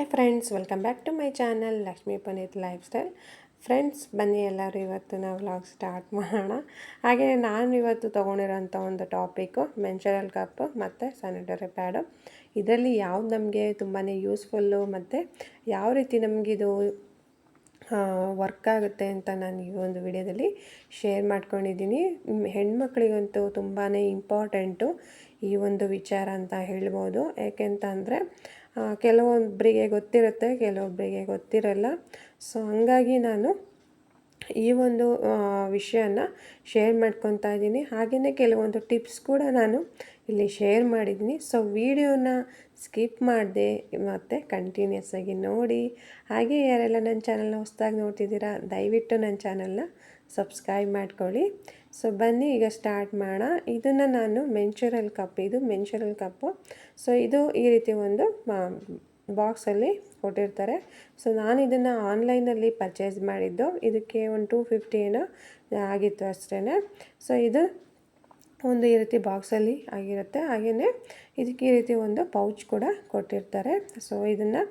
Hi friends welcome back to my channel Lakshmi Puneeth lifestyle friends ಬನ್ನಿ ಎಲ್ಲರೂ, ಇವತ್ತು ನಾವು ವ್ಲಾಗ್ ಸ್ಟಾರ್ಟ್ ಮಾಡೋಣ. ಹಾಗೆ ನಾನು ಇವತ್ತು ತೊಗೊಂಡಿರೋಂಥ ಒಂದು ಟಾಪಿಕ್ಕು ಮೆನ್ಷರಲ್ ಕಪ್ ಮತ್ತು ಸ್ಯಾನಿಟರಿ ಪ್ಯಾಡು ಇದರಲ್ಲಿ ಯಾವ್ದು ನಮಗೆ ತುಂಬಾ ಯೂಸ್ಫುಲ್ಲು ಮತ್ತು ಯಾವ ರೀತಿ ನಮಗಿದು ವರ್ಕ್ ಆಗುತ್ತೆ ಅಂತ ನಾನು ಈ ಒಂದು ವಿಡಿಯೋದಲ್ಲಿ ಶೇರ್ ಮಾಡ್ಕೊಂಡಿದ್ದೀನಿ. ಹೆಣ್ಮಕ್ಳಿಗಂತೂ ತುಂಬಾ ಇಂಪಾರ್ಟೆಂಟು ಈ ಒಂದು ವಿಚಾರ ಅಂತ ಹೇಳ್ಬೋದು. ಯಾಕೆಂತಂದರೆ ಕೆಲವೊಬ್ಬರಿಗೆ ಗೊತ್ತಿರುತ್ತೆ, ಕೆಲವೊಬ್ಬರಿಗೆ ಗೊತ್ತಿರಲ್ಲ. ಸೊ ಹಂಗಾಗಿ ನಾನು ಈ ಒಂದು ವಿಷಯನ ಶೇರ್ ಮಾಡ್ಕೊತಾ ಇದ್ದೀನಿ. ಹಾಗೆಯೇ ಕೆಲವೊಂದು ಟಿಪ್ಸ್ ಕೂಡ ನಾನು ಇಲ್ಲಿ ಶೇರ್ ಮಾಡಿದ್ದೀನಿ. ಸೊ ವಿಡಿಯೋನ ಸ್ಕಿಪ್ ಮಾಡಿದೆ ಮತ್ತು ಕಂಟಿನ್ಯೂಸ್ ಆಗಿ ನೋಡಿ. ಹಾಗೆ ಯಾರೆಲ್ಲ ನನ್ನ ಚಾನಲ್ನ ಹೊಸ್ದಾಗಿ ನೋಡ್ತಿದ್ದೀರಾ, ದಯವಿಟ್ಟು ನನ್ನ ಚಾನಲ್ನ ಸಬ್ಸ್ಕ್ರೈಬ್ ಮಾಡ್ಕೊಳ್ಳಿ. ಸೊ ಬನ್ನಿ, ಈಗ ಸ್ಟಾರ್ಟ್ ಮಾಡೋಣ. ಇದನ್ನು ನಾನು ಮೆಂಚೂರಲ್ ಕಪ್ ಇದು ಮೆಂಚೂರಲ್ ಕಪ್ಪು ಸೊ ಇದು ಈ ರೀತಿ ಒಂದು ಬಾಕ್ಸಲ್ಲಿ ಕೊಟ್ಟಿರ್ತಾರೆ. ಸೊ ನಾನು ಇದನ್ನು ಆನ್ಲೈನಲ್ಲಿ ಪರ್ಚೇಸ್ ಮಾಡಿದ್ದು. ಇದಕ್ಕೆ ಒಂದು ಟೂ ಫಿಫ್ಟಿ ಏನೋ ಆಗಿತ್ತು ಅಷ್ಟೇ ಸೊ ಇದು ಒಂದು ಈ ರೀತಿ ಬಾಕ್ಸಲ್ಲಿ ಆಗಿರುತ್ತೆ. ಹಾಗೆಯೇ ಇದಕ್ಕೆ ಈ ರೀತಿ ಒಂದು ಪೌಚ್ ಕೂಡ ಕೊಟ್ಟಿರ್ತಾರೆ. ಸೊ ಇದನ್ನು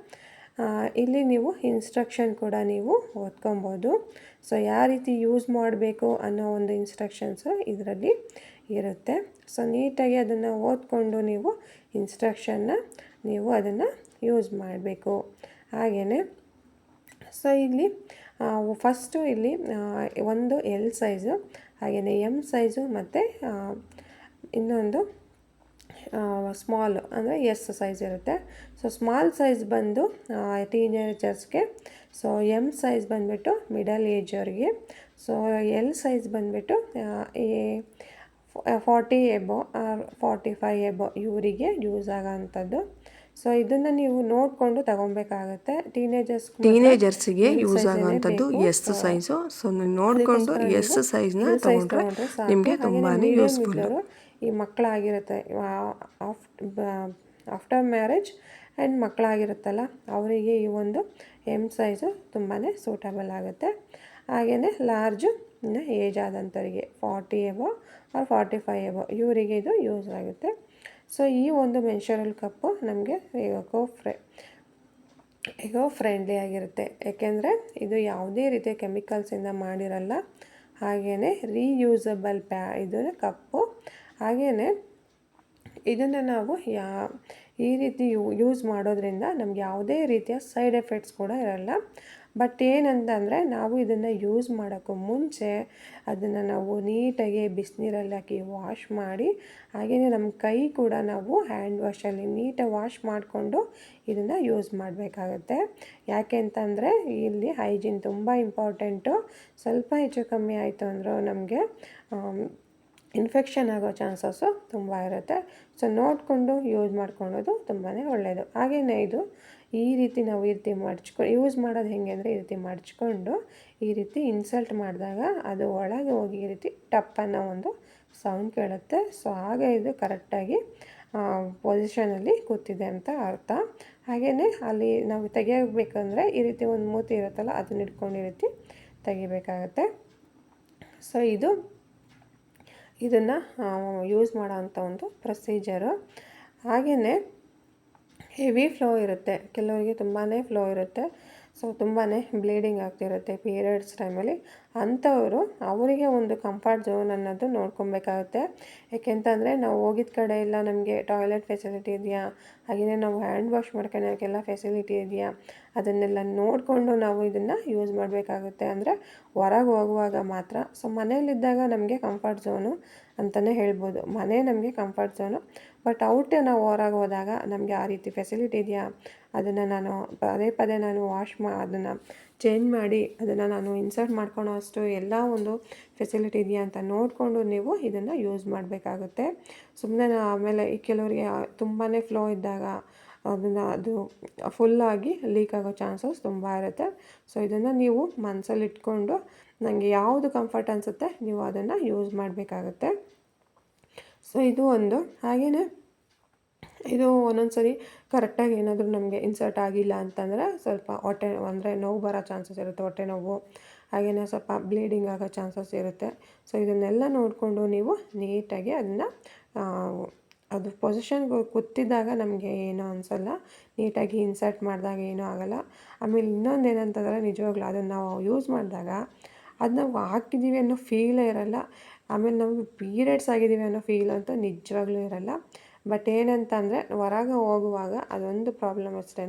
ಇಲ್ಲಿ ನೀವು ಇನ್ಸ್ಟ್ರಕ್ಷನ್ ಕೂಡ ನೀವು ಓದ್ಕೊಬೋದು. ಸೊ ಯಾವ ರೀತಿ ಯೂಸ್ ಮಾಡಬೇಕು ಅನ್ನೋ ಒಂದು ಇನ್ಸ್ಟ್ರಕ್ಷನ್ಸು ಇದರಲ್ಲಿ ಇರುತ್ತೆ. ಸೊ ನೀಟಾಗಿ ಅದನ್ನು ಓದ್ಕೊಂಡು ನೀವು ಇನ್ಸ್ಟ್ರಕ್ಷನ್ನ ನೀವು ಅದನ್ನು ಯೂಸ್ ಮಾಡಬೇಕು. ಹಾಗೆಯೇ ಸೊ ಇಲ್ಲಿ ಫಸ್ಟು ಇಲ್ಲಿ ಒಂದು ಎಲ್ ಸೈಜು ಹಾಗೆಯೇ ಎಂ ಸೈಜು ಮತ್ತು ಇನ್ನೊಂದು ಸ್ಮಾಲು ಅಂದರೆ ಎಸ್ ಸೈಜ್ ಇರುತ್ತೆ. ಸೊ ಸ್ಮಾಲ್ ಸೈಜ್ ಬಂದು ಟೀನೇಜರ್ಸ್ಗೆ ಸೊ ಎಂ ಸೈಜ್ ಬಂದುಬಿಟ್ಟು ಮಿಡಲ್ ಏಜವ್ರಿಗೆ ಸೊ ಎಲ್ ಸೈಜ್ ಬಂದುಬಿಟ್ಟು ಈ forty above forty five above ಇವರಿಗೆ ಯೂಸ್ ಆಗೋವಂಥದ್ದು ಸೊ ಇದನ್ನು ನೀವು ನೋಡಿಕೊಂಡು ತಗೊಬೇಕಾಗತ್ತೆ ಟೀನೇಜರ್ಸ್ ಟೀನೇಜರ್ಸಿಗೆ ಯೂಸ್ ಆಗುವಂಥದ್ದು ಎಸ್ ಸೈಜು ಸೊ ನೀವು ನೋಡಿಕೊಂಡು ಎಸ್ ಸೈಜ್ನ ತಗೊಂಡ್ರೆ ನಿಮಗೆ ತುಂಬಾ ಯೂಸ್ಫುಲ್ ಈ ಮಕ್ಕಳಾಗಿರುತ್ತೆ. ಆಫ್ಟರ್ ಮ್ಯಾರೇಜ್ ಆ್ಯಂಡ್ ಮಕ್ಕಳಾಗಿರುತ್ತಲ್ಲ ಅವರಿಗೆ ಈ ಒಂದು ಎಂ ಸೈಜು ತುಂಬಾ ಸೂಟಬಲ್ ಆಗುತ್ತೆ. ಹಾಗೆಯೇ ಲಾರ್ಜು ಇನ್ನು age ಆದಂಥವರಿಗೆ forty above or forty five above ಇವರಿಗೆ ಇದು ಯೂಸ್ ಆಗುತ್ತೆ. ಸೊ ಈ ಒಂದು ಮೆನ್ಷರಲ್ ಕಪ್ಪು ನಮಗೆ ಎಕೋ ಫ್ರೈ ಎಕೋ ಫ್ರೆಂಡ್ಲಿ ಆಗಿರುತ್ತೆ. ಯಾಕೆಂದರೆ ಇದು ಯಾವುದೇ ರೀತಿಯ ಕೆಮಿಕಲ್ಸಿಂದ ಮಾಡಿರಲ್ಲ. ಹಾಗೆಯೇ ರೀಯೂಸಬಲ್ ಪ್ಯಾ ಇದು ಕಪ್ಪು ಹಾಗೆಯೇ ಇದನ್ನು ನಾವು ಯಾ, ಈ ರೀತಿ ಯೂಸ್ ಮಾಡೋದ್ರಿಂದ ನಮ್ಗೆ ಯಾವುದೇ ರೀತಿಯ ಸೈಡ್ ಎಫೆಕ್ಟ್ಸ್ ಕೂಡ ಇರಲ್ಲ. ಬಟ್ ಏನಂತಂದರೆ ನಾವು ಇದನ್ನು ಯೂಸ್ ಮಾಡೋಕ್ಕೂ ಮುಂಚೆ ಅದನ್ನು ನಾವು ನೀಟಾಗಿ ಬಿಸಿನೀರಲ್ಲಿ ಹಾಕಿ ವಾಶ್ ಮಾಡಿ ಹಾಗೆಯೇ ನಮ್ಮ ಕೈ ಕೂಡ ನಾವು ಹ್ಯಾಂಡ್ ವಾಶಲ್ಲಿ ನೀಟಾಗಿ ವಾಶ್ ಮಾಡಿಕೊಂಡು ಇದನ್ನು ಯೂಸ್ ಮಾಡಬೇಕಾಗತ್ತೆ. ಯಾಕೆ ಅಂತಂದರೆ ಇಲ್ಲಿ ಹೈಜೀನ್ ತುಂಬ ಇಂಪಾರ್ಟೆಂಟು ಸ್ವಲ್ಪ ಹೆಚ್ಚು ಕಮ್ಮಿ ಆಯಿತು ಅಂದರೂ ನಮಗೆ ಇನ್ಫೆಕ್ಷನ್ ಆಗೋ ಚಾನ್ಸಸ್ಸು ತುಂಬ ಇರುತ್ತೆ. ಸೊ ನೋಡಿಕೊಂಡು ಯೂಸ್ ಮಾಡ್ಕೊಳೋದು ತುಂಬಾ ಒಳ್ಳೆಯದು ಹಾಗೆಯೇ ಇದು, ಈ ರೀತಿ ನಾವು ಈ ರೀತಿ ಮಡ್ಚ್ಕೊ ಯೂಸ್ ಮಾಡೋದು ಹೇಗೆ ಅಂದರೆ ಈ ರೀತಿ ಮಡ್ಚ್ಕೊಂಡು ಈ ರೀತಿ ಇನ್ಸಲ್ಟ್ ಮಾಡಿದಾಗ ಅದು ಒಳಗೆ ಹೋಗಿ ಈ ರೀತಿ ಟಪ್ ಅನ್ನೋ ಒಂದು ಸೌಂಡ್ ಕೇಳುತ್ತೆ. ಸೊ ಆಗ ಇದು ಕರೆಕ್ಟಾಗಿ ಪೊಸಿಷನಲ್ಲಿ ಕೂತಿದೆ ಅಂತ ಅರ್ಥ. ಹಾಗೆಯೇ ಅಲ್ಲಿ ನಾವು ತೆಗಿಯಬೇಕಂದ್ರೆ ಈ ರೀತಿ ಒಂದು ಮೂತಿ ಇರುತ್ತಲ್ಲ ಅದನ್ನ ಇಟ್ಕೊಂಡು ಈ ರೀತಿ ತೆಗಿಬೇಕಾಗತ್ತೆ. ಸೊ ಇದು ಇದನ್ನು ಯೂಸ್ ಮಾಡೋವಂಥ ಒಂದು ಪ್ರೊಸೀಜರು ಹಾಗೆಯೇ ಹೆವಿ ಫ್ಲೋ ಇರುತ್ತೆ. ಕೆಲವರಿಗೆ ತುಂಬಾ ಫ್ಲೋ ಇರುತ್ತೆ. ಸೊ ತುಂಬಾ ಬ್ಲೀಡಿಂಗ್ ಆಗ್ತಿರುತ್ತೆ ಪೀರಿಯಡ್ಸ್ ಟೈಮಲ್ಲಿ ಅಂಥವರು ಅವರಿಗೆ ಒಂದು ಕಂಫರ್ಟ್ ಝೋನ್ ಅನ್ನೋದು ನೋಡ್ಕೊಬೇಕಾಗುತ್ತೆ. ಯಾಕೆಂತಂದರೆ ನಾವು ಹೋಗಿದ ಕಡೆ ಎಲ್ಲ ನಮಗೆ ಟಾಯ್ಲೆಟ್ ಫೆಸಿಲಿಟಿ ಇದೆಯಾ? ಹಾಗೆಯೇ ನಾವು ಹ್ಯಾಂಡ್ ವಾಶ್ ಮಾಡ್ಕೊಳ್ಳೋಕ್ಕೆಲ್ಲ ಫೆಸಿಲಿಟಿ ಇದೆಯಾ? ಅದನ್ನೆಲ್ಲ ನೋಡಿಕೊಂಡು ನಾವು ಇದನ್ನು ಯೂಸ್ ಮಾಡಬೇಕಾಗುತ್ತೆ. ಅಂದರೆ ಹೊರಗೆ ಹೋಗುವಾಗ ಮಾತ್ರ. ಸೊ ಮನೆಯಲ್ಲಿದ್ದಾಗ ನಮಗೆ ಕಂಫರ್ಟ್ ಝೋನು ಅಂತಲೇ ಹೇಳ್ಬೋದು. ಮನೆ ನಮಗೆ ಕಂಫರ್ಟ್ ಝೋನು ಬಟ್ ಔಟ್ ನಾವು ಹೊರಗೆ ಹೋದಾಗ ನಮಗೆ ಆ ರೀತಿ ಫೆಸಿಲಿಟಿ ಇದೆಯಾ? ಅದನ್ನು ನಾನು ಪದೇ ಪದೇ ನಾನು ವಾಶ್ ಮಾ ಅದನ್ನು ಚೇಂಜ್ ಮಾಡಿ ಅದನ್ನು ನಾನು ಇನ್ಸರ್ಟ್ ಮಾಡ್ಕೊಳೋ ಅಷ್ಟು ಎಲ್ಲ ಒಂದು ಫೆಸಿಲಿಟಿ ಇದೆಯಾ ಅಂತ ನೋಡಿಕೊಂಡು ನೀವು ಇದನ್ನು ಯೂಸ್ ಮಾಡಬೇಕಾಗುತ್ತೆ. ಸುಮ್ಮನೆ ಆಮೇಲೆ ಈ ಕೆಲವರಿಗೆ ತುಂಬಾ ಫ್ಲೋ ಇದ್ದಾಗ ಅದನ್ನು ಅದು ಫುಲ್ಲಾಗಿ ಲೀಕ್ ಆಗೋ ಚಾನ್ಸಸ್ ತುಂಬ ಇರುತ್ತೆ. ಸೊ ಇದನ್ನು ನೀವು ಮನಸ್ಸಲ್ಲಿ ಇಟ್ಕೊಂಡು ನನಗೆ ಯಾವುದು ಕಂಫರ್ಟ್ ಅನಿಸುತ್ತೆ ನೀವು ಅದನ್ನು ಯೂಸ್ ಮಾಡಬೇಕಾಗುತ್ತೆ. ಸೊ ಇದು ಒಂದು. ಹಾಗೆಯೇ ಇದು ಒಂದೊಂದು ಸರಿ ಕರೆಕ್ಟಾಗಿ ಏನಾದರೂ ನಮಗೆ ಇನ್ಸರ್ಟ್ ಆಗಿಲ್ಲ ಅಂತಂದರೆ ಸ್ವಲ್ಪ ಹೊಟ್ಟೆ ಅಂದರೆ ನೋವು ಬರೋ ಚಾನ್ಸಸ್ ಇರುತ್ತೆ, ಹೊಟ್ಟೆ ನೋವು. ಹಾಗೆಯೇ ಸ್ವಲ್ಪ ಬ್ಲೀಡಿಂಗ್ ಆಗೋ ಚಾನ್ಸಸ್ ಇರುತ್ತೆ. ಸೊ ಇದನ್ನೆಲ್ಲ ನೋಡಿಕೊಂಡು ನೀವು ನೀಟಾಗಿ ಅದನ್ನು ಅದು ಪೊಸಿಷನ್ಗೆ ಕೂತಿದ್ದಾಗ ನಮಗೆ ಏನೂ ಅನಿಸಲ್ಲ. ನೀಟಾಗಿ ಇನ್ಸರ್ಟ್ ಮಾಡಿದಾಗ ಏನೂ ಆಗೋಲ್ಲ. ಆಮೇಲೆ ಇನ್ನೊಂದು ಏನಂತಂದರೆ ನಿಜವಾಗ್ಲೂ ಅದನ್ನು ನಾವು ಯೂಸ್ ಮಾಡಿದಾಗ ಅದು ನಾವು ಹಾಕಿದ್ದೀವಿ ಅನ್ನೋ ಫೀಲೇ ಇರಲ್ಲ. ಆಮೇಲೆ ನಾವು ಪೀರಿಯಡ್ಸ್ ಆಗಿದ್ದೀವಿ ಅನ್ನೋ ಫೀಲ್ ಅಂತೂ ನಿಜವಾಗ್ಲೂ ಇರಲ್ಲ. ಬಟ್ ಏನಂತ ಅಂದರೆ ಹೊರಗೆ ಹೋಗುವಾಗ ಅದೊಂದು ಪ್ರಾಬ್ಲಮ್ ಅಷ್ಟೇ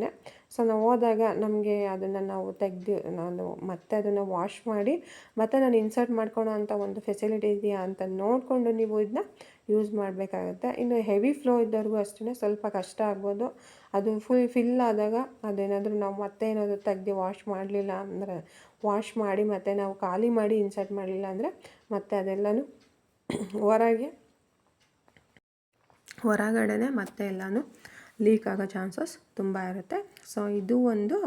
ಸೊ ನಾವು ಹೋದಾಗ ನಮಗೆ ಅದನ್ನು ನಾವು ತೆಗೆದು, ನಾನು ಮತ್ತೆ ಅದನ್ನು ವಾಶ್ ಮಾಡಿ, ಮತ್ತೆ ನಾನು ಇನ್ಸರ್ಟ್ ಮಾಡ್ಕೊಳೋ ಅಂಥ ಒಂದು ಫೆಸಿಲಿಟಿ ಇದೆಯಾ ಅಂತ ನೋಡಿಕೊಂಡು ನೀವು ಇದನ್ನ ಯೂಸ್ ಮಾಡಬೇಕಾಗುತ್ತೆ. ಇನ್ನು ಹೆವಿ ಫ್ಲೋ ಇದ್ದವ್ರಿಗೂ ಅಷ್ಟೇ ಸ್ವಲ್ಪ ಕಷ್ಟ ಆಗ್ಬೋದು. ಅದು ಫುಲ್ ಫಿಲ್ ಆದಾಗ ಅದೇನಾದರೂ ನಾವು ಮತ್ತೆ ಏನಾದರೂ ತೆಗ್ದು ವಾಶ್ ಮಾಡಲಿಲ್ಲ ಅಂದರೆ ವಾಶ್ ಮಾಡಿ ಮತ್ತೆ ನಾವು ಖಾಲಿ ಮಾಡಿ ಇನ್ಸರ್ಟ್ ಮಾಡಲಿಲ್ಲ ಅಂದರೆ ಮತ್ತೆ ಅದೆಲ್ಲನೂ ಹೊರಗೆ ಹೊರಗಡೆನೆ ಮತ್ತೆ ಎಲ್ಲನೂ ಲೀಕ್ ಆಗೋ ಚಾನ್ಸಸ್ ತುಂಬ ಇರುತ್ತೆ. ಸೊ ಇದು ಒಂದು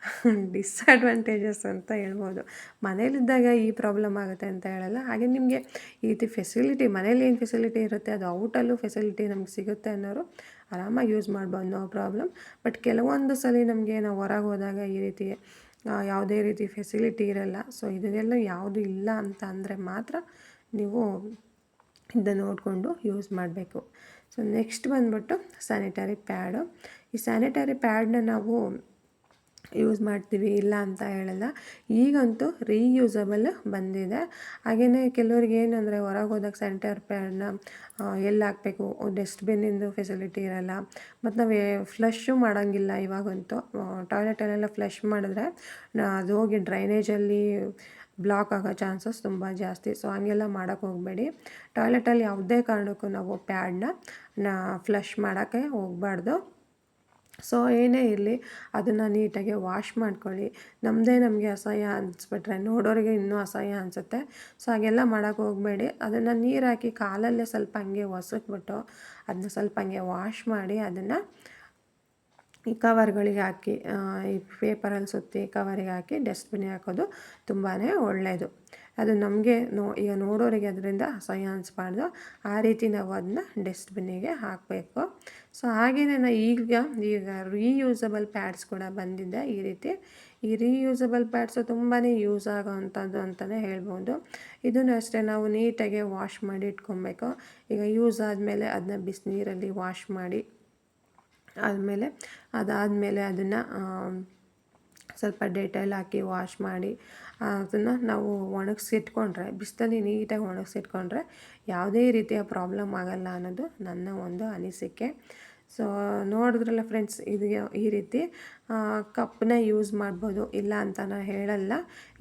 ಡಿಸ್ಅಡ್ವಾಂಟೇಜಸ್ ಅಂತ ಹೇಳ್ಬೋದು. ಮನೇಲಿದ್ದಾಗ ಈ ಪ್ರಾಬ್ಲಮ್ ಆಗುತ್ತೆ ಅಂತ ಹೇಳಲ್ಲ. ಹಾಗೆ ನಿಮಗೆ ಈ ರೀತಿ ಫೆಸಿಲಿಟಿ ಮನೇಲಿ ಏನು ಫೆಸಿಲಿಟಿ ಇರುತ್ತೆ? ಅದು ಔಟಲ್ಲೂ ಫೆಸಿಲಿಟಿ ನಮ್ಗೆ ಸಿಗುತ್ತೆ ಅನ್ನೋರು ಆರಾಮಾಗಿ ಯೂಸ್ ಮಾಡ್ಬೋದು ನೋ ಪ್ರಾಬ್ಲಮ್ ಬಟ್ ಕೆಲವೊಂದು ಸಲ ನಮಗೆ ನಾವು ಹೊರಗೆ ಹೋದಾಗ ಈ ರೀತಿ ಯಾವುದೇ ರೀತಿ ಫೆಸಿಲಿಟಿ ಇರಲ್ಲ. ಸೊ ಇದನ್ನೆಲ್ಲ ಯಾವುದು ಇಲ್ಲ ಅಂತ ಅಂದರೆ ಮಾತ್ರ ನೀವು ಇದನ್ನು ನೋಡಿಕೊಂಡು ಯೂಸ್ ಮಾಡಬೇಕು. ಸೊ ನೆಕ್ಸ್ಟ್ ಬಂದ್ಬಿಟ್ಟು ಸ್ಯಾನಿಟರಿ ಪ್ಯಾಡು ಈ ಸ್ಯಾನಿಟರಿ ಪ್ಯಾಡನ್ನ ನಾವು ಯೂಸ್ ಮಾಡ್ತೀವಿ, ಇಲ್ಲ ಅಂತ ಹೇಳಲ್ಲ. ಈಗಂತೂ ರೀಯೂಸಬಲ್ ಬಂದಿದೆ. ಹಾಗೆಯೇ ಕೆಲವ್ರಿಗೆ ಏನಂದರೆ ಹೊರಗೆ ಹೋದಾಗ ಸ್ಯಾನಿಟರಿ ಪ್ಯಾಡನ್ನ ಎಲ್ಲಿ ಹಾಕಬೇಕು? ಡಸ್ಟ್ಬಿನ್ನಿಂದು ಫೆಸಿಲಿಟಿ ಇರಲ್ಲ. ಮತ್ತು ನಾವು ಫ್ಲಶ್ಶು ಮಾಡೋಂಗಿಲ್ಲ ಇವಾಗಂತೂ. ಟಾಯ್ಲೆಟಲ್ಲೆಲ್ಲ ಫ್ಲಶ್ ಮಾಡಿದ್ರೆ ಅದು ಹೋಗಿ ಡ್ರೈನೇಜಲ್ಲಿ ಬ್ಲಾಕ್ ಆಗೋ ಚಾನ್ಸಸ್ ತುಂಬ ಜಾಸ್ತಿ. ಸೊ, ಹಂಗೆಲ್ಲ ಮಾಡೋಕ್ಕೆ ಹೋಗಬೇಡಿ. ಟಾಯ್ಲೆಟಲ್ಲಿ ಯಾವುದೇ ಕಾರಣಕ್ಕೂ ನಾವು ಪ್ಯಾಡನ್ನ ಫ್ಲಶ್ ಮಾಡೋಕ್ಕೆ ಹೋಗಬಾರ್ದು. ಸೊ, ಏನೇ ಇರಲಿ, ಅದನ್ನು ನೀಟಾಗಿ ವಾಶ್ ಮಾಡ್ಕೊಳ್ಳಿ. ನಮ್ಮದೇ ನಮಗೆ ಅಸಹ್ಯ ಅನಿಸ್ಬಿಟ್ರೆ, ನೋಡೋರಿಗೆ ಇನ್ನೂ ಅಸಹ್ಯ ಅನಿಸುತ್ತೆ. ಸೊ, ಹಾಗೆಲ್ಲ ಮಾಡೋಕ್ಕೆ ಹೋಗಬೇಡಿ. ಅದನ್ನು ನೀರು ಹಾಕಿ ಕಾಲಲ್ಲೇ ಸ್ವಲ್ಪ ಹಂಗೆ ಒಸಕ್ಬಿಟ್ಟು, ಅದನ್ನ ಸ್ವಲ್ಪ ಹಂಗೆ ವಾಶ್ ಮಾಡಿ, ಅದನ್ನು ಈ ಕವರ್ಗಳಿಗೆ ಹಾಕಿ ಈ ಪೇಪರಲ್ಲಿ ಸುತ್ತಿ ಕವರಿಗೆ ಹಾಕಿ ಡಸ್ಟ್ಬಿನ್ಗೆ ಹಾಕೋದು ತುಂಬಾ ಒಳ್ಳೆಯದು ಅದು ನಮಗೆ ನೋ, ಈಗ ನೋಡೋರಿಗೆ ಅದರಿಂದ ಅಸಹ್ಯ ಅನಿಸ್ಬಾರ್ದು ಆ ರೀತಿ ನಾವು ಅದನ್ನ ಡಸ್ಟ್ಬಿನ್ನಿಗೆ ಹಾಕಬೇಕು. ಸೊ ಹಾಗೆಯೇ ನಾನು ಈಗ ಈಗ ರೀಯೂಸಬಲ್ ಪ್ಯಾಡ್ಸ್ ಕೂಡ ಬಂದಿದೆ ಈ ರೀತಿ. ಈ ರೀಯೂಸಬಲ್ ಪ್ಯಾಡ್ಸು ತುಂಬಾ ಯೂಸ್ ಆಗೋವಂಥದ್ದು ಅಂತಲೇ ಹೇಳ್ಬೋದು. ಇದನ್ನು ಅಷ್ಟೇ ನಾವು ನೀಟಾಗಿ ವಾಶ್ ಮಾಡಿ ಇಟ್ಕೊಬೇಕು. ಈಗ ಯೂಸ್ ಆದಮೇಲೆ ಅದನ್ನ ಬಿಸಿನೀರಲ್ಲಿ ವಾಶ್ ಮಾಡಿ ಆದಮೇಲೆ ಅದಾದಮೇಲೆ ಅದನ್ನು ಸ್ವಲ್ಪ ಡೆಟಾಲ್ ಹಾಕಿ ವಾಶ್ ಮಾಡಿ ಅದನ್ನು ನಾವು ಒಣಗಿಸಿಟ್ಕೊಂಡ್ರೆ, ಬಿಸಿಲಲ್ಲಿ ನೀಟಾಗಿ ಒಣಗಿಸಿಟ್ಕೊಂಡ್ರೆ ಯಾವುದೇ ರೀತಿಯ ಪ್ರಾಬ್ಲಮ್ ಆಗಲ್ಲ ಅನ್ನೋದು ನನ್ನ ಒಂದು ಅನಿಸಿಕೆ. ಸೊ ನೋಡಿದ್ರಲ್ಲ ಫ್ರೆಂಡ್ಸ್ ಇದು ಈ ರೀತಿ ಕಪ್ಪನ್ನ ಯೂಸ್ ಮಾಡ್ಬೋದು, ಇಲ್ಲ ಅಂತ ನಾನು ಹೇಳಲ್ಲ.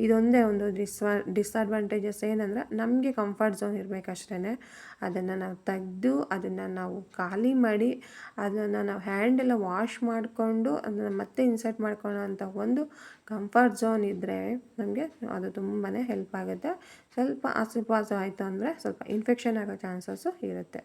ಇದೊಂದೇ ಒಂದು ಡಿಸ್ವ ಡಿಸ್ಅಡ್ವಾಂಟೇಜಸ್ ಏನಂದರೆ ನಮಗೆ ಕಂಫರ್ಟ್ ಝೋನ್ ಇರಬೇಕಷ್ಟೇ ಅದನ್ನು ನಾವು ತೆಗೆದು, ಅದನ್ನು ನಾವು ಖಾಲಿ ಮಾಡಿ, ಅದನ್ನು ನಾವು ಹ್ಯಾಂಡೆಲ್ಲ ವಾಶ್ ಮಾಡಿಕೊಂಡು, ಅದನ್ನು ಮತ್ತೆ ಇನ್ಸರ್ಟ್ ಮಾಡ್ಕೊಳ್ಳೋ ಅಂತ ಒಂದು ಕಂಫರ್ಟ್ ಝೋನ್ ಇದ್ದರೆ ನಮಗೆ ಅದು ತುಂಬಾ ಹೆಲ್ಪ್ ಆಗುತ್ತೆ. ಸ್ವಲ್ಪ ಆಸುಪಾಸು ಆಯಿತು ಅಂದರೆ ಸ್ವಲ್ಪ ಇನ್ಫೆಕ್ಷನ್ ಆಗೋ ಚಾನ್ಸಸ್ಸು ಇರುತ್ತೆ.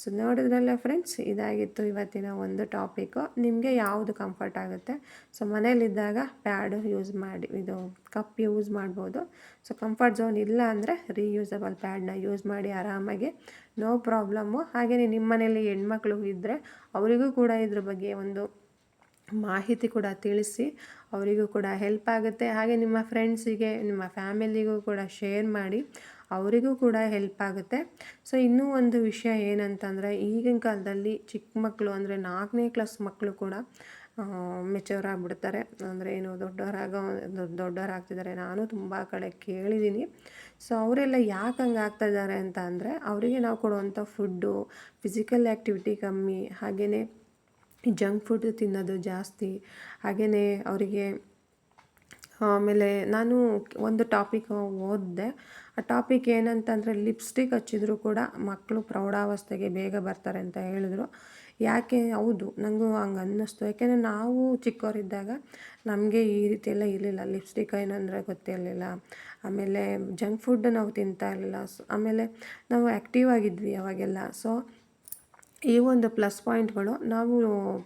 ಸೊ ನೋಡಿದ್ರಲ್ಲ ಫ್ರೆಂಡ್ಸ್ ಇದಾಗಿತ್ತು ಇವತ್ತಿನ ಒಂದು ಟಾಪಿಕ್ಕು ನಿಮಗೆ ಯಾವುದು ಕಂಫರ್ಟ್ ಆಗುತ್ತೆ? ಸೊ ಮನೇಲಿದ್ದಾಗ ಪ್ಯಾಡ್ ಯೂಸ್ ಮಾಡಿ, ಇದು ಕಪ್ ಯೂಸ್ ಮಾಡ್ಬೋದು. ಸೊ ಕಂಫರ್ಟ್ ಝೋನ್ ಇಲ್ಲ ಅಂದರೆ ರೀಯೂಸಬಲ್ ಪ್ಯಾಡ್ನ ಯೂಸ್ ಮಾಡಿ ಆರಾಮಾಗಿ ನೋ ಪ್ರಾಬ್ಲಮ್ಮು ಹಾಗೆಯೇ ನಿಮ್ಮ ಮನೇಲಿ ಹೆಣ್ಮಕ್ಳು ಇದ್ದರೆ ಅವರಿಗೂ ಕೂಡ ಇದ್ರ ಬಗ್ಗೆ ಒಂದು ಮಾಹಿತಿ ಕೂಡ ತಿಳಿಸಿ, ಅವರಿಗೂ ಕೂಡ ಹೆಲ್ಪ್ ಆಗುತ್ತೆ. ಹಾಗೆ ನಿಮ್ಮ ಫ್ರೆಂಡ್ಸಿಗೆ ನಿಮ್ಮ ಫ್ಯಾಮಿಲಿಗೂ ಕೂಡ ಶೇರ್ ಮಾಡಿ, ಅವರಿಗೂ ಕೂಡ ಹೆಲ್ಪ್ ಆಗುತ್ತೆ. ಸೊ ಇನ್ನೂ ಒಂದು ವಿಷಯ ಏನಂತಂದರೆ ಈಗಿನ ಕಾಲದಲ್ಲಿ ಚಿಕ್ಕ ಮಕ್ಕಳು ಅಂದರೆ ನಾಲ್ಕನೇ ಕ್ಲಾಸ್ ಮಕ್ಕಳು ಕೂಡ ಮೆಚೂರ್ ಆಗಿಬಿಡ್ತಾರೆ ಅಂದರೆ ಏನು ದೊಡ್ಡವರಾಗೋ ದೊಡ್ಡವರಾಗ್ತಿದ್ದಾರೆ ನಾನು ತುಂಬ ಕಡೆ ಕೇಳಿದ್ದೀನಿ ಸೊ ಅವರೆಲ್ಲ ಯಾಕೆ ಹಂಗೆ ಆಗ್ತಾಯಿದ್ದಾರೆ ಅಂತ ಅಂದರೆ, ಅವರಿಗೆ ನಾವು ಕೊಡುವಂಥ ಫುಡ್ಡು ಫಿಸಿಕಲ್ ಆ್ಯಕ್ಟಿವಿಟಿ ಕಮ್ಮಿ. ಹಾಗೆಯೇ ಜಂಕ್ ಫುಡ್ ತಿನ್ನೋದು ಜಾಸ್ತಿ. ಹಾಗೆಯೇ ಅವರಿಗೆ, ಆಮೇಲೆ ನಾನು ಒಂದು ಟಾಪಿಕ್ ಓದಿದೆ. ಆ ಟಾಪಿಕ್ ಏನಂತಂದರೆ ಲಿಪ್ಸ್ಟಿಕ್ ಹಚ್ಚಿದ್ರು ಕೂಡ ಮಕ್ಕಳು ಪ್ರೌಢಾವಸ್ಥೆಗೆ ಬೇಗ ಬರ್ತಾರೆ ಅಂತ ಹೇಳಿದ್ರು. ಯಾಕೆ? ಹೌದು ನನಗೂ ಹಂಗೆ ಅನ್ನಿಸ್ತು. ಯಾಕೆಂದರೆ ನಾವು ಚಿಕ್ಕವರಿದ್ದಾಗ ನಮಗೆ ಈ ರೀತಿ ಎಲ್ಲ ಇರಲಿಲ್ಲ. ಲಿಪ್ಸ್ಟಿಕ್ ಏನಂದರೆ ಗೊತ್ತಿರಲಿಲ್ಲ ಆಮೇಲೆ ಜಂಕ್ ಫುಡ್ ನಾವು ತಿಂತಾ ಇರಲಿಲ್ಲ. ಆಮೇಲೆ ನಾವು ಆ್ಯಕ್ಟಿವ್ ಆಗಿದ್ವಿ ಅವಾಗೆಲ್ಲ. ಸೊ ಈ ಒಂದು ಪ್ಲಸ್ ಪಾಯಿಂಟ್ಗಳು ನಾವು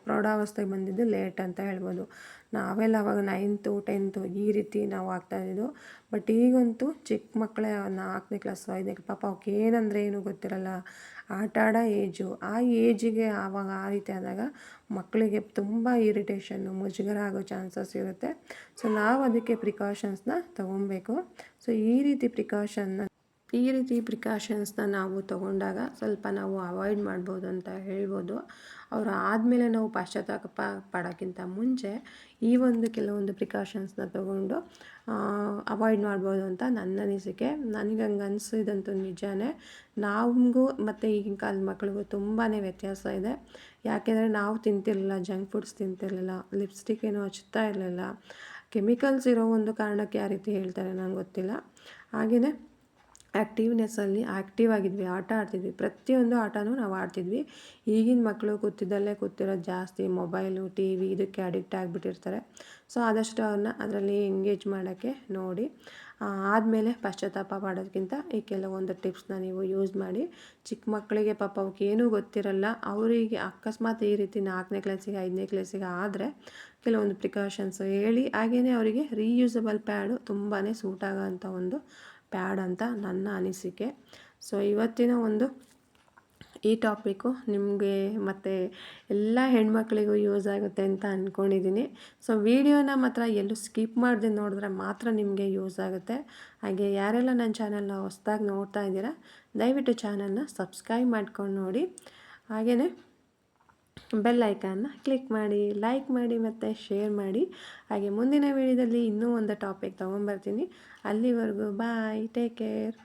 ಪ್ರೌಢಾವಸ್ಥೆಗೆ ಬಂದಿದ್ದು ಲೇಟ್ ಅಂತ ಹೇಳ್ಬೋದು. ನಾವೆಲ್ಲ ಅವಾಗ ನೈನ್ತು ಟೆಂತು ಈ ರೀತಿ ನಾವು ಆಗ್ತಾಯಿದ್ದು ಬಟ್ ಈಗಂತೂ ಚಿಕ್ಕ ಮಕ್ಕಳೇ ನಾಲ್ಕನೇ ಕ್ಲಾಸ್ ಐದನೇ ಪಾಪ ಅವಕ್ಕೆ ಏನಂದರೆ ಏನು ಗೊತ್ತಿರಲ್ಲ. ಆಟ ಆಡೋ ಏಜು ಆ ಏಜಿಗೆ ಆವಾಗ ಆ ರೀತಿ ಆದಾಗ ಮಕ್ಕಳಿಗೆ ತುಂಬ ಇರಿಟೇಷನ್ನು ಮುಜುಗರ ಆಗೋ ಚಾನ್ಸಸ್ ಇರುತ್ತೆ. ಸೊ ನಾವು ಅದಕ್ಕೆ ಪ್ರಿಕಾಷನ್ಸ್ನ ತೊಗೊಬೇಕು. ಸೊ ಈ ರೀತಿ ಪ್ರಿಕಾಷನ್ನ ಈ ರೀತಿ ಪ್ರಿಕಾಷನ್ಸ್ನ ನಾವು ತಗೊಂಡಾಗ ಸ್ವಲ್ಪ ನಾವು ಅವಾಯ್ಡ್ ಮಾಡ್ಬೋದು ಅಂತ ಹೇಳ್ಬೋದು. ಅವರು ಆದಮೇಲೆ ನಾವು ಪಾಶ್ಚಾತ್ಯಪ ಪಡೋಕ್ಕಿಂತ ಮುಂಚೆ ಈ ಒಂದು ಕೆಲವೊಂದು ಪ್ರಿಕಾಷನ್ಸ್ನ ತಗೊಂಡು ಅವಾಯ್ಡ್ ಮಾಡ್ಬೋದು ಅಂತ ನನ್ನ ಅನಿಸಿಕೆ. ನನಗೆ ಹಂಗೆ ಅನಿಸಿದಂತೂ ನಿಜಾನೇ ನಮಗೂ ಮತ್ತು ಈಗಿನ ಕಾಲದ ಮಕ್ಳಿಗೂ ತುಂಬಾ ವ್ಯತ್ಯಾಸ ಇದೆ. ಯಾಕೆಂದರೆ ನಾವು ತಿಂತಿರಲಿಲ್ಲ ಜಂಕ್ ಫುಡ್ಸ್ ತಿಂತಿರಲಿಲ್ಲ ಲಿಪ್ಸ್ಟಿಕ್ ಏನೂ ಹಚ್ತಾ ಇರಲಿಲ್ಲ. ಕೆಮಿಕಲ್ಸ್ ಇರೋ ಒಂದು ಕಾರಣಕ್ಕೆ ಯಾವ ರೀತಿ ಹೇಳ್ತಾರೆ, ನಂಗೆ ಗೊತ್ತಿಲ್ಲ. ಹಾಗೆಯೇ ಆ್ಯಕ್ಟಿವ್ನೆಸ್ಸಲ್ಲಿ ಆ್ಯಕ್ಟಿವ್ ಆಗಿದ್ವಿ, ಆಟ ಆಡ್ತಿದ್ವಿ. ಪ್ರತಿಯೊಂದು ಆಟನೂ ನಾವು ಆಡ್ತಿದ್ವಿ. ಈಗಿನ ಮಕ್ಕಳು ಕೂತಿದ್ದಲ್ಲೇ ಕೂತಿರೋದು ಜಾಸ್ತಿ ಮೊಬೈಲು ಟಿ ವಿ ಇದಕ್ಕೆ ಅಡಿಕ್ಟ್ ಆಗಿಬಿಟ್ಟಿರ್ತಾರೆ. ಸೊ ಆದಷ್ಟು ಅವ್ರನ್ನ ಅದರಲ್ಲಿ ಎಂಗೇಜ್ ಮಾಡೋಕ್ಕೆ ನೋಡಿ ಆದಮೇಲೆ ಪಶ್ಚಾತ್ತಾಪ ಮಾಡೋದಕ್ಕಿಂತ ಈ ಕೆಲವೊಂದು ಟಿಪ್ಸ್ನ ನೀವು ಯೂಸ್ ಮಾಡಿ. ಚಿಕ್ಕ ಮಕ್ಕಳಿಗೆ ಪಾಪ ಅವಕ್ಕೆ ಏನೂ ಗೊತ್ತಿರಲ್ಲ. ಅವರಿಗೆ ಅಕಸ್ಮಾತ್ ಈ ರೀತಿ ನಾಲ್ಕನೇ ಕ್ಲಾಸಿಗೆ ಐದನೇ ಕ್ಲಾಸಿಗೆ ಆದರೆ ಕೆಲವೊಂದು ಪ್ರಿಕಾಷನ್ಸ್ ಹೇಳಿ ಹಾಗೆಯೇ ಅವರಿಗೆ ರೀಯೂಸಬಲ್ ಪ್ಯಾಡು ತುಂಬಾ ಸೂಟ್ ಆಗೋಂಥ ಒಂದು ಪ್ಯಾಡ್ ಅಂತ ನನ್ನ ಅನಿಸಿಕೆ. ಸೊ, ಇವತ್ತಿನ ಒಂದು ಈ ಟಾಪಿಕ್ಕು ನಿಮಗೆ ಮತ್ತು ಎಲ್ಲ ಹೆಣ್ಮಕ್ಳಿಗೂ ಯೂಸ್ ಆಗುತ್ತೆ ಅಂತ ಅಂದ್ಕೊಂಡಿದ್ದೀನಿ ಸೊ, ವೀಡಿಯೋನ ಮಾತ್ರ ಎಲ್ಲೂ ಸ್ಕಿಪ್ ಮಾಡದೆ ನೋಡಿದ್ರೆ ಮಾತ್ರ ನಿಮಗೆ ಯೂಸ್ ಆಗುತ್ತೆ. ಹಾಗೆ ಯಾರೆಲ್ಲ ನನ್ನ ಚಾನಲ್ನ ಹೊಸ್ದಾಗಿ ನೋಡ್ತಾ ಇದ್ದೀರಾ, ದಯವಿಟ್ಟು ಚಾನಲ್ನ ಸಬ್ಸ್ಕ್ರೈಬ್ ಮಾಡ್ಕೊಂಡು ನೋಡಿ. ಹಾಗೆಯೇ ಬೆಲ್ ಐಕಾನ್ನ ಕ್ಲಿಕ್ ಮಾಡಿ, ಲೈಕ್ ಮಾಡಿ ಮತ್ತು ಶೇರ್ ಮಾಡಿ. ಹಾಗೆ ಮುಂದಿನ ವೀಡಿಯೋದಲ್ಲಿ ಇನ್ನೂ ಒಂದು ಟಾಪಿಕ್ ತೊಗೊಂಬರ್ತೀನಿ. ಅಲ್ಲಿವರೆಗೂ ಬಾಯ್ ಟೇಕ್ ಕೇರ್